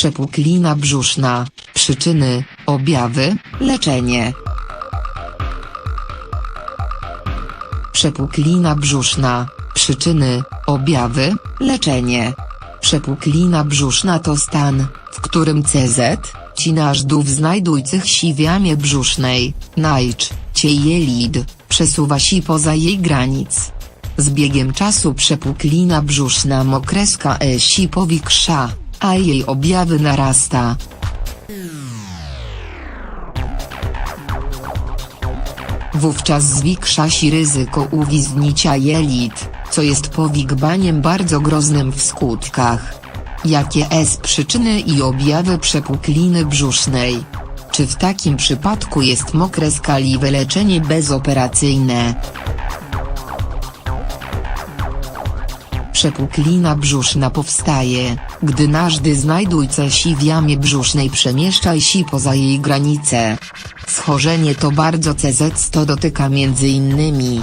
Przepuklina brzuszna, przyczyny, objawy, leczenie. Przepuklina brzuszna, przyczyny, objawy, leczenie. Przepuklina brzuszna to stan, w którym CZ, cinażdów znajdujących się w jamie brzusznej, najdź, jelit, przesuwa się poza jej granic. Z biegiem czasu przepuklina brzuszna mokreska e się powiększa, a jej objawy narasta. Wówczas zwiększa się ryzyko uwiznięcia jelit, co jest powikbaniem bardzo groznym w skutkach. Jakie jest przyczyny i objawy przepukliny brzusznej? Czy w takim przypadku jest mokre skali wyleczenie bezoperacyjne? Przepuklina brzuszna powstaje, gdy nażdy znajdujące się w jamie brzusznej przemieszcza się poza jej granice. Schorzenie to bardzo CZ100 dotyka m.in.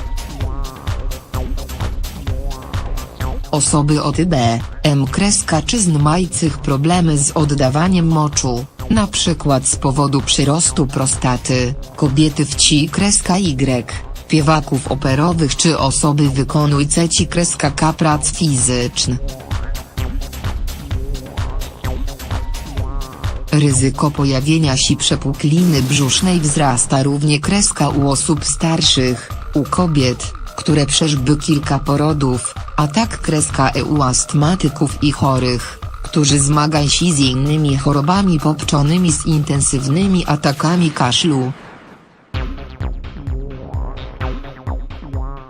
Osoby o typie M kreska czyzn mających problemy z oddawaniem moczu, na przykład z powodu przyrostu prostaty, kobiety w ci kreska Y, piewaków operowych czy osoby wykonujące ci kreska K prac fizycznych. Ryzyko pojawienia się przepukliny brzusznej wzrasta równie kreska u osób starszych, u kobiet, które przeżyły kilka porodów, a tak kreska e u astmatyków i chorych, którzy zmagają się z innymi chorobami poprzonymi z intensywnymi atakami kaszlu.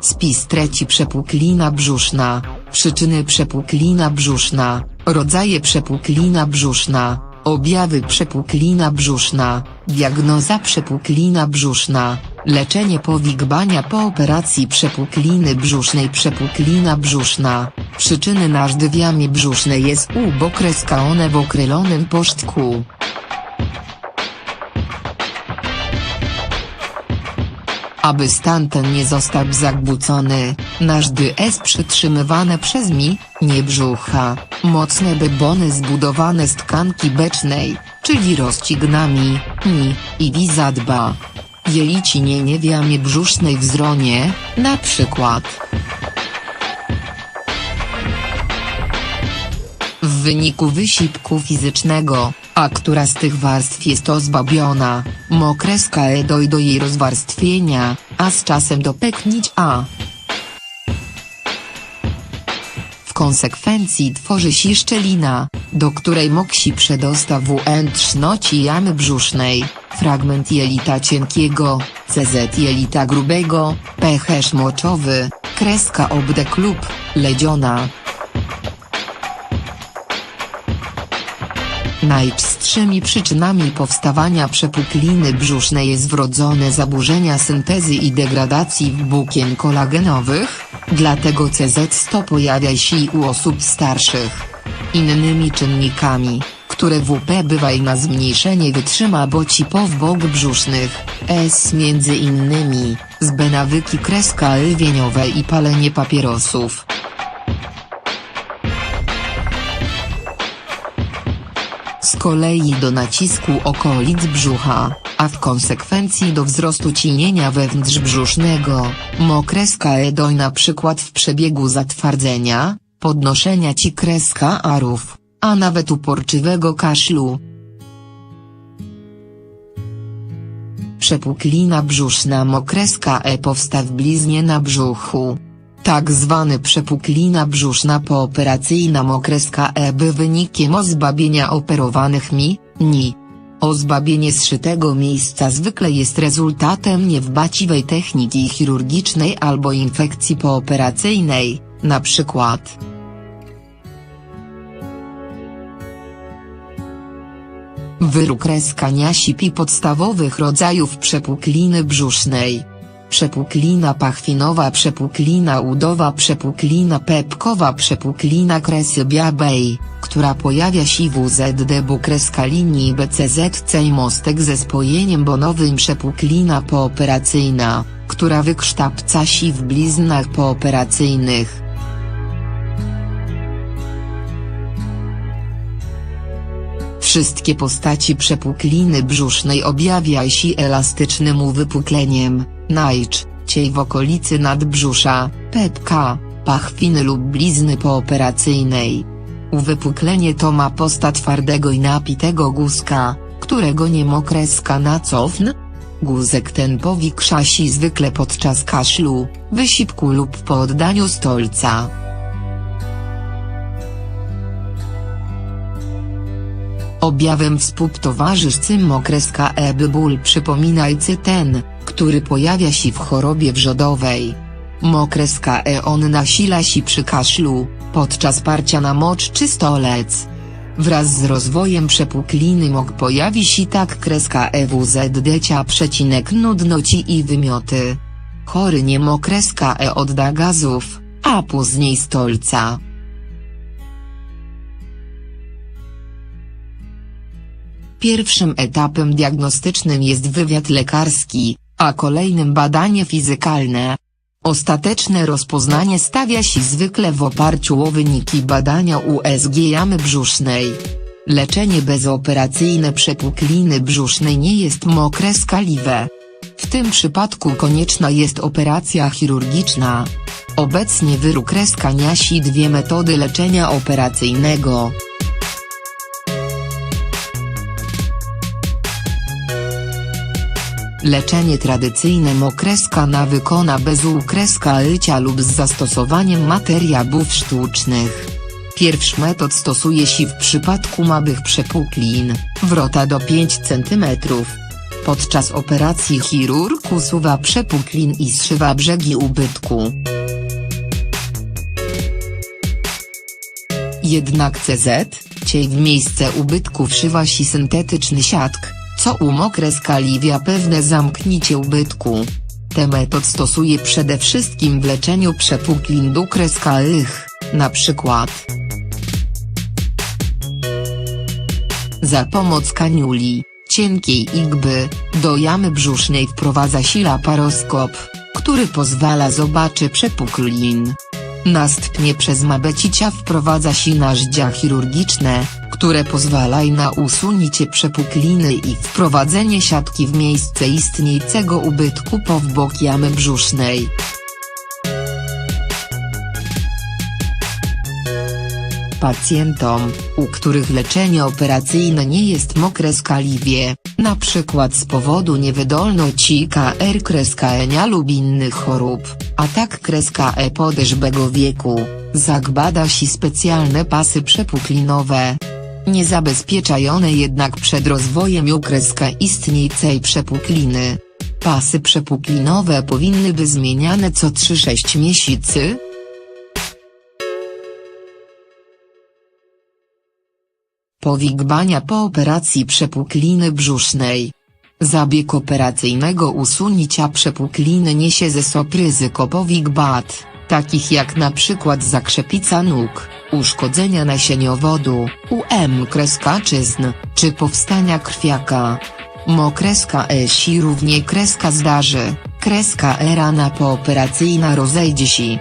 Spis trzeci przepuklina brzuszna, przyczyny przepuklina brzuszna, rodzaje przepuklina brzuszna, objawy przepuklina brzuszna, diagnoza przepuklina brzuszna, leczenie powikbania po operacji przepukliny brzusznej przepuklina brzuszna, przyczyny jamie brzusznej jest u bokreska one w okrelonym poszczku. Aby stan ten nie został zagbucony, nażdy jest przytrzymywane przez mi, nie brzucha, mocne bebony zbudowane z tkanki becznej, czyli rozcignami, mi, i wi zadba. Jelicinie w jamie brzusznej wzronie, na przykład. W wyniku wysiłku fizycznego, a która z tych warstw jest ozbabiona, mokreska e dojdzie do jej rozwarstwienia, a z czasem do pęknięcia. W konsekwencji tworzy się szczelina, do której moksi przedosta wnętrzności jamy brzusznej, fragment jelita cienkiego, CZ jelita grubego, pęcherz moczowy, kreska obdek lub, ledziona. Najczęstszymi przyczynami powstawania przepukliny brzusznej jest wrodzone zaburzenia syntezy i degradacji włókien kolagenowych, dlatego CZ100 pojawia się u osób starszych. Innymi czynnikami, które WP bywają na zmniejszenie wytrzyma boci powłok brzusznych, S między innymi, zbe kreska lwieniowe i palenie papierosów. Z kolei do nacisku okolic brzucha, a w konsekwencji do wzrostu ciśnienia wewnątrzbrzusznego, mokreska edoj na przykład w przebiegu zatwardzenia, podnoszenia ci kreska arów, a nawet uporczywego kaszlu. Przepuklina brzuszna mokreska E powsta w bliznie na brzuchu. Tak zwany przepuklina brzuszna pooperacyjna mokreska E by wynikiem ozbabienia operowanych mi, ni. Ozbabienie zszytego miejsca zwykle jest rezultatem niewbaciwej techniki chirurgicznej albo infekcji pooperacyjnej, na przykład. Wyrób kreska sipi podstawowych rodzajów przepukliny brzusznej. Przepuklina pachwinowa Przepuklina udowa Przepuklina pepkowa Przepuklina kresy białej, która pojawia się w UZD kreska linii BCZC i mostek ze spojeniem bonowym Przepuklina pooperacyjna, która wykształca się w bliznach pooperacyjnych. Wszystkie postaci przepukliny brzusznej objawia się elastycznym uwypukleniem, najczęściej w okolicy nadbrzusza, petka, pachwiny lub blizny pooperacyjnej. Uwypuklenie to ma posta twardego i napitego guzka, którego nie mokreska na cofn. Guzek ten powiększa się zwykle podczas kaszlu, wysipku lub po oddaniu stolca. Objawem współtowarzyszcym okreska eby ból przypominajcy ten, który pojawia się w chorobie wrzodowej. Mokreska E on nasila się przy kaszlu, podczas parcia na mocz czy stolec. Wraz z rozwojem przepukliny mok pojawi się tak kreska EWZDcia przecinek nudnoci i wymioty. Chory nie mokreska E odda gazów, a później stolca. Pierwszym etapem diagnostycznym jest wywiad lekarski, a kolejnym badanie fizykalne. Ostateczne rozpoznanie stawia się zwykle w oparciu o wyniki badania USG jamy brzusznej. Leczenie bezoperacyjne przepukliny brzusznej nie jest mokre skaliwe. W tym przypadku konieczna jest operacja chirurgiczna. Obecnie wyrukreska niasi dwie metody leczenia operacyjnego. Leczenie tradycyjne mokreska na wykona bez ukreska lycia lub z zastosowaniem materiałów sztucznych. Pierwszy metod stosuje się w przypadku małych przepuklin, wrota do 5 cm. Podczas operacji chirurg usuwa przepuklin i zszywa brzegi ubytku. Jednak CZ, ciej w miejsce ubytku wszywa się syntetyczny siatk, co u mokre skaliwia pewne zamknięcie ubytku. Tę metod stosuje przede wszystkim w leczeniu przepuklin dukreskalnych, na przykład Za pomoc kaniuli, cienkiej igby, do jamy brzusznej wprowadza się laparoskop, który pozwala zobaczyć przepuklin. Następnie przez mabecicia wprowadza się narzędzia chirurgiczne, które pozwalają na usunięcie przepukliny i wprowadzenie siatki w miejsce istniejącego ubytku po bok jamy brzusznej. Pacjentom, u których leczenie operacyjne nie jest mokre skaliwie, np. z powodu niewydolności KR kreska enia lub innych chorób, a tak kreska E podeszłego wieku, zakbada się specjalne pasy przepuklinowe. Nie zabezpieczajone jednak przed rozwojem ukreska istniejącej przepukliny. Pasy przepuklinowe powinny być zmieniane co 3-6 miesięcy, Powigbania po operacji przepukliny brzusznej. Zabieg operacyjnego usunięcia przepukliny niesie ze sobą ryzyko powigbat, takich jak na przykład zakrzepica nóg, uszkodzenia nasieniowodu, UM kreskaczyzn, czy powstania krwiaka. Mokreska ESI równie kreska zdarzy, kreska E rana pooperacyjna rozejdzie się.